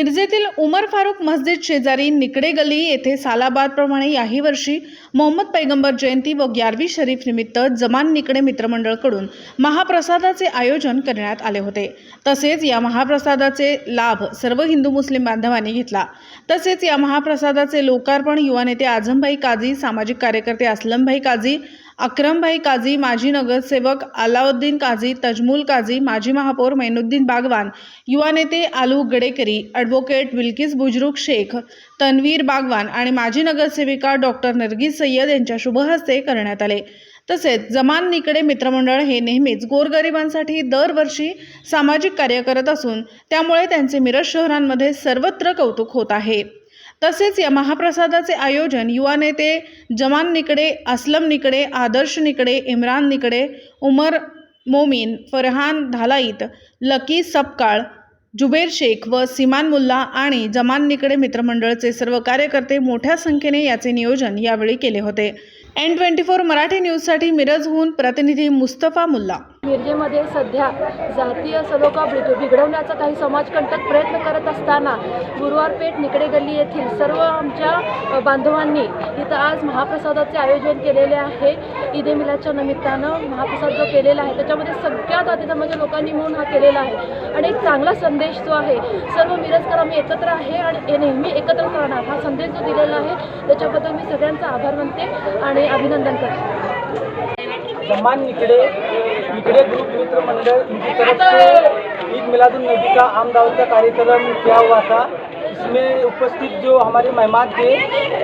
मिरजेतील उमर फारुक मस्जिद शेजारी निकडे गली येथे सालाबादप्रमाणे याही वर्षी मोहम्मद पैगंबर जयंती व ग्यारवी शरीफ निमित्त जमान निकडे मित्रमंडळकडून महाप्रसादाचे आयोजन करण्यात आले होते. तसेच या महाप्रसादाचे लाभ सर्व हिंदू मुस्लिम बांधवांनी घेतला. तसेच या महाप्रसादाचे लोकार्पण युवा नेते आझमभाई काझी सामाजिक कार्यकर्ते असलमभाई काझी अक्रमभाई काझी माजी नगरसेवक अलाउद्दीन काझी तजमूल काझी माजी महापौर मैनुद्दीन बागवान युवा नेते आलू गडेकरी ॲडव्होकेट विल्किस बुजरुक शेख तन्वीर बागवान आणि माजी नगरसेविका डॉक्टर नरगिस सय्यद यांच्या शुभहस्ते करण्यात आले. तसेच जमान निकडे मित्रमंडळ हे नेहमीच गोरगरिबांसाठी दरवर्षी सामाजिक कार्य करत असून त्यामुळे त्यांचे मिरज शहरांमध्ये सर्वत्र कौतुक होत आहे. तसेच या महाप्रसादाचे आयोजन युवा नेते जमान निकडे असलम निकडे आदर्श निकडे इम्रान निकडे उमर मोमीन फरहान धालाईत लकी सपकाळ जुबेर शेख व सिमान मुल्ला आणि जमान निकडे मित्रमंडळचे सर्व कार्यकर्ते मोठ्या संख्येने याचे नियोजन यावेळी केले होते. एन ट्वेंटी फोर मराठी न्यूजसाठी मिरजहून प्रतिनिधी मुस्तफा मुल्ला. मिरजेमध्ये सध्या जातीय सलोखा बिघ- बिघडवण्याचा काही समाजकंटक प्रयत्न करत असताना गुरुवारपेठ निकडे गल्ली येथील सर्व आमच्या बांधवांनी इथं आज महाप्रसादाचे आयोजन केलेले आहे. ईदे मिलादच्या निमित्तानं महाप्रसाद जो केलेला आहे त्याच्यामध्ये सगळ्या जाती धर्माच्या म्हणजे लोकांनी मिळून हा केलेला आहे. आणि एक चांगला संदेश जो आहे सर्व मिरजकर आम्ही एकत्र आहे आणि हे नेहमी एकत्र राहणार हा संदेश जो दिलेला आहे त्याच्याबद्दल मी सगळ्यांचा आभार मानते आणि अभिनंदन करते. सम्मान निकड़े निकड़े ग्रुप मित्र मंडल इनकी तरफ़ से ईद मिलादुल नबी का आम दावत का कार्यक्रम किया हुआ था। इसमें उपस्थित जो हमारे मेहमान थे,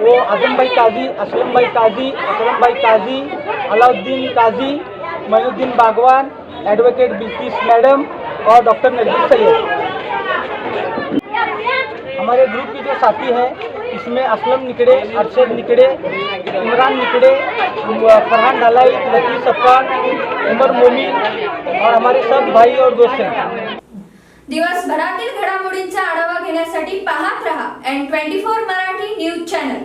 वो आज़म भाई काजी, असलम भाई काजी अकरम भाई काजी, अलाउद्दीन काजी, मैनुद्दीन बागवान, एडवोकेट बिल्किस मैडम और डॉक्टर नजीर सैयद। हमारे ग्रुप के जो साथी हैं इसमें असलम निकड़े अरशद निकड़े इमरान निकड़े फरहान ढलाई लतीफ़ सफ़ान उमर मोमी और हमारे सब भाई और दोस्त हैं। दिवसभरातील घडामोडींचा आढावा घेण्यासाठी पाहत रहा N twenty four Marathi news channel.